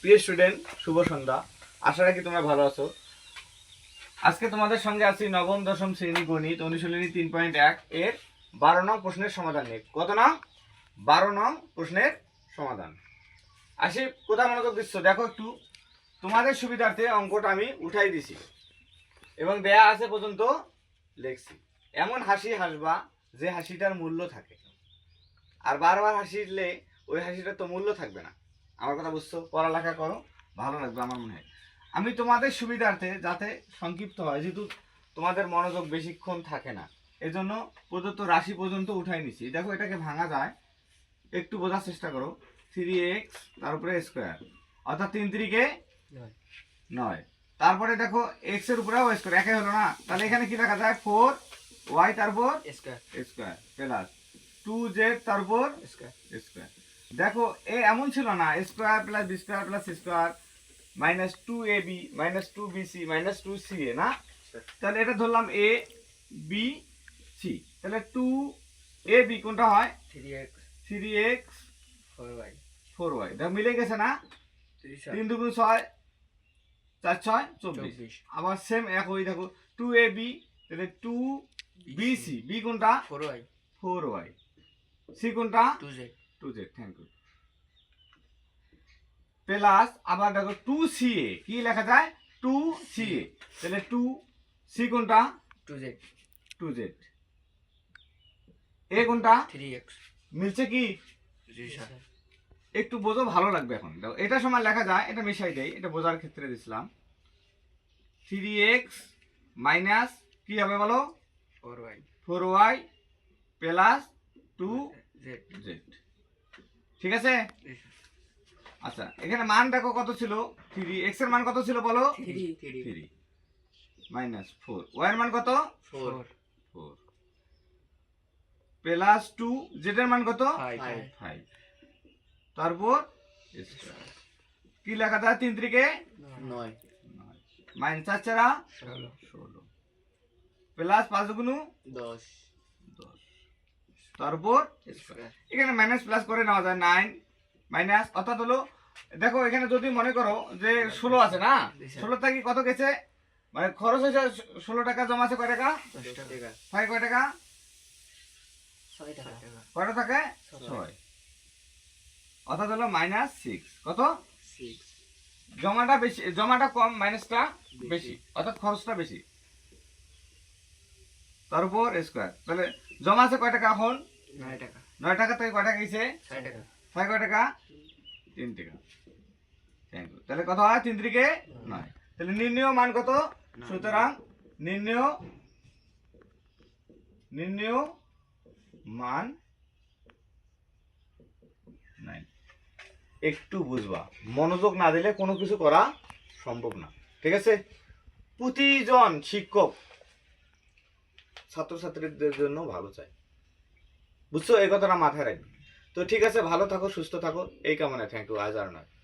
প্রিয় স্টুডেন্ট শুভ সন্ধ্যা। আশা রাখি তোমরা ভালো আছো। আজকে তোমাদের সঙ্গে আছি নবম, দশম শ্রেণি গণিত, অনুশীলনী তিন পয়েন্ট এক এর বারো নং প্রশ্নের সমাধান নিয়ে। কত নং? বারো নং প্রশ্নের সমাধান। আসি কোথায় দিচ্ছ দেখো একটু। তোমাদের সুবিধার্থে অঙ্কটা আমি উঠাই দিছি এবং দেয়া আছে পর্যন্ত লেখছি। এমন হাসি হাসবা যে হাসিটার মূল্য থাকে। আর বারবার হাসিলে ওই হাসিটার তো মূল্য থাকবে না। আমার কথা বুঝছ? পড়ালেখা করো ভালো লাগবে আমার মনে হয়। আমি তোমাদের সুবিধার্থে যাতে সংক্ষিপ্ত হয় যেহেতু তোমাদের মনোযোগ বেশিক্ষণ থাকে না এজন্য প্রদত্ত রাশি পর্যন্ত উঠাই নিছি। দেখো এটাকে ভাঙা যায়। একটু বোঝার চেষ্টা করো। থ্রি এক্স তারপরে স্কোয়ার। অর্থাৎ তিন তিরিকে নয়। তারপরে দেখো এক্সের উপরে ওয়াই স্কোয়ার একে হলো না। তাহলে এখানে কি লেখা যায়? ফোর ওয়াই তারপর square. Square. Plus two Z তারপর স্কোয়ার। স্কোয়ার। দেখো এ এমন ছিল না square plus B square plus square minus two A B minus two B C minus two C A না? তাহলে এটা ধরলাম এ বি সি তাহলে টু এ বি কোনটা হয়? Three X three X four Y four Y দেখো মিলে গেছে না? তিন দুগুণ ছয় চার ছয় চব্বিশ। চব্বিশ। আবার সেম এক ওই দেখো টু এ বি তাহলে টু বি সি বি কোনটা? Four Y four Y C কোনটা? Two Z two Z thank you plus আবার দেখো টু সি এ কি লেখা যায়? টু সি এ তাহলে টু সি কোনটা? Two Z two Z A কোনটা? থ্রি এক্স মিলছে কি? একটু বোঝো ভালো লাগবে এখন। দেখো এটা সময় লেখা যায় এটা মিশাই দেয় এটা বোঝার ক্ষেত্রে দিছিলাম। থ্রি এক্স মাইনাস কি হবে বলো? Four Y four Y plus two Z Z ঠিক আছে? আচ্ছা এখানে মান দেখো কত ছিল? থ্রি এক্সের মান কত ছিল বলো? থ্রি। Minus four. ওয়াই এর মান কত? Four. Four. Plus two Z এর মান কত? ফাইভ তারপর কি লেখা যায় তিন তিরিকে? নয়। মাইনাস চার চারা ষোলো। ষোলো। প্লাস পাঁচ গুণু দশ। তারপর। এখানে মাইনাস প্লাস করে নেওয়া যায় নাইন মাইনাস অর্থাৎ হলো দেখো এখানে যদি মনে করো যে ষোলো আছে না ষোলো থেকে কত গেছে? মানে খরচ হয়েছে ষোলো টাকা জমা আছে কয় টাকা? ছয় কয় টাকা? কয়টা থাকে? ছয়। অর্থাৎ হলো মাইনাস সিক্স কত? সিক্স জমাটা বেশি জমাটা কম মাইনাসটা বেশি। অর্থাৎ খরচটা বেশি। তার উপর স্কোয়ার তাহলে জমা আছে কয় টাকা এখন? নয় টাকা। নয় টাকা থেকে কয় টাকা গেছে? ছয় টাকা। ছয় কয় টাকা? তিন টাকা। তাহলে কত হয়? তিন তিরিকে নয়। তাহলে নির্ণয় মান কত। সুতরাং নির্ণয় নির্ণয় মান নাই। একটু বুঝবা। মনোযোগ না দিলে কোনো কিছু করা সম্ভব না। ঠিক আছে? প্রতিজন শিক্ষক ছাত্রছাত্রীদের জন্য ভালো চাই। বুঝছ? এই কথাটা মাথায় রাখবে। তো ঠিক আছে, ভালো থাকো, সুস্থ থাকো। এই কামনে থ্যাংক ইউ আজ আর নয়।